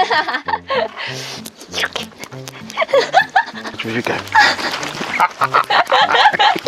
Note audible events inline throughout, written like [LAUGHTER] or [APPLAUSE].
Ha ha ha! 주 [LAUGHS]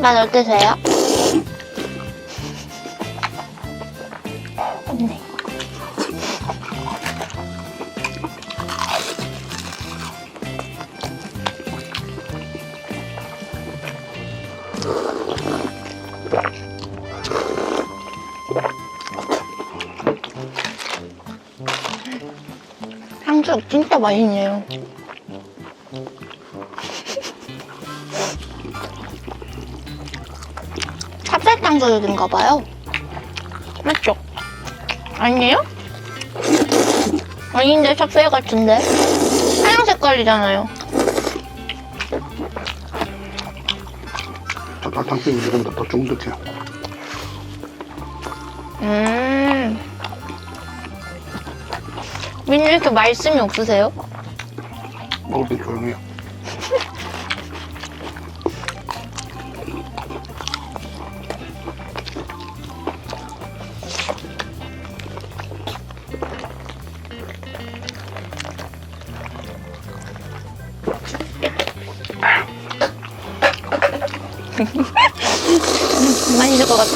맛 어떠세요? 네. 향수 진짜 맛있네요. 소육인가 봐요. 맞죠? 아니에요? 아닌데 찹쌀 같은데? 하얀 색깔이잖아요. 닭탕수육이 조금 더, 더 쫀득해요. 음. 민왜 이렇게 말씀이 없으세요? 먹을 땐 조용해요.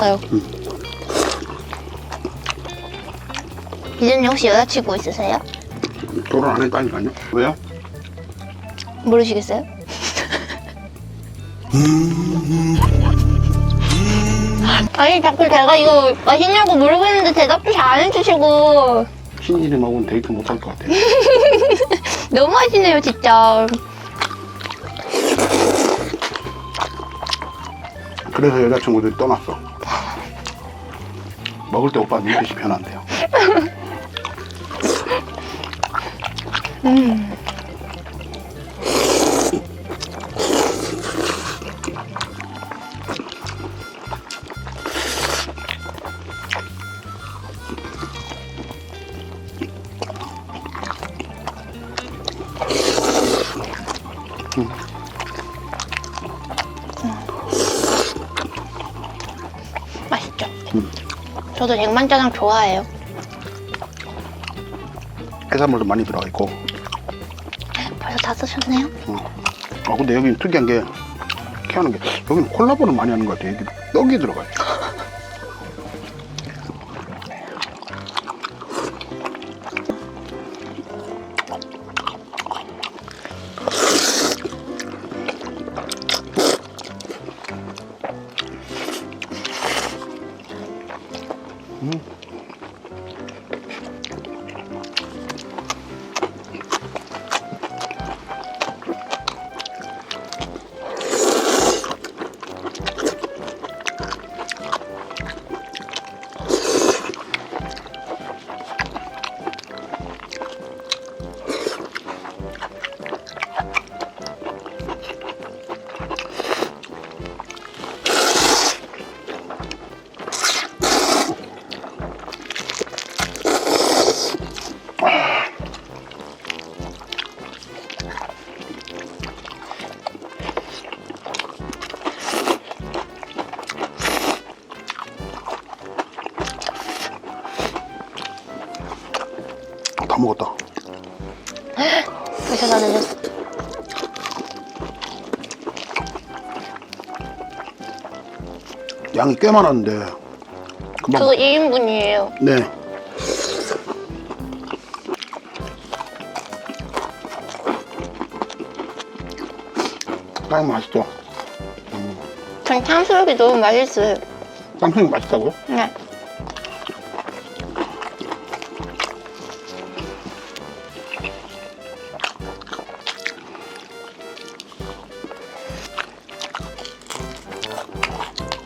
같아요. 이준이 혹시 여자친구 있으세요? 결혼 안 했다니까요. 왜요? 모르시겠어요? 아니 자꾸 제가 이거 맛있냐고 물어보는데 대답도 잘 안 해주시고 먹으면 데이트 못 할 것 같아요. [LAUGHS] 너무 하시네요 진짜 그래서 여자친구들이 떠났어. 먹을 때 오빠 눈빛이 변한대요. 맛 [LAUGHS] 저도 백만짜장 좋아해요 해산물도 많이 들어가 있고. 벌써 다 쓰셨네요? 아 근데 여기 특이한 게 희한한 게 여기는 콜라보를 많이 하는 것 같아요. 여기 떡이 들어가요. 다 먹었다. 다 늦었어. 양이 꽤 많았는데. 금방. 그거 1인분이에요. 네. 빵 맛있죠? 전 탕수육이 너무 맛있어요. 쌍둥이 맛있다고요? 네.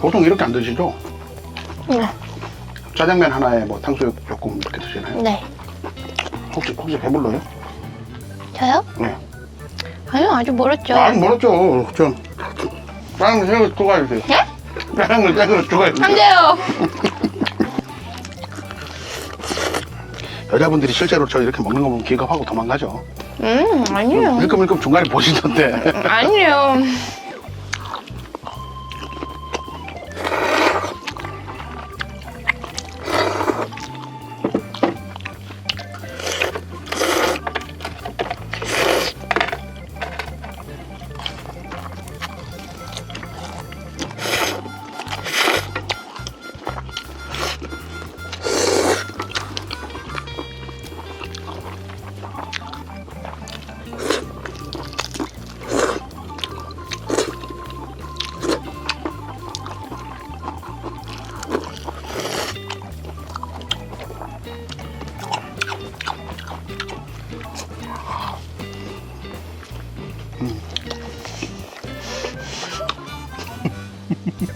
보통 이렇게 안 드시죠? 네. 짜장면 하나에 뭐 탕수육 조금 이렇게 드시나요? 네. 혹시 혹시 배불러요? 저요? 네. 아니요, 아직 멀었죠. 아니 멀었죠. 좀 짜장면 세 그릇 추가해 주세요. 네? 짜장면 세 그릇 추가해주세요. 안 돼요. [LAUGHS] 여자분들이 실제로 저 이렇게 먹는 거 보면 기겁하고 도망가죠. 음, 아니에요. 일끔일끔 중간에 보시던데. 아니에요.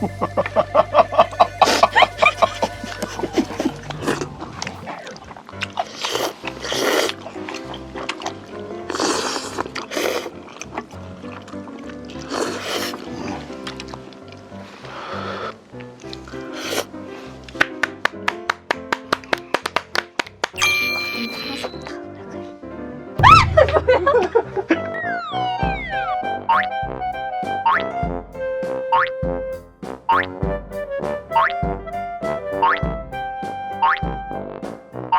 You.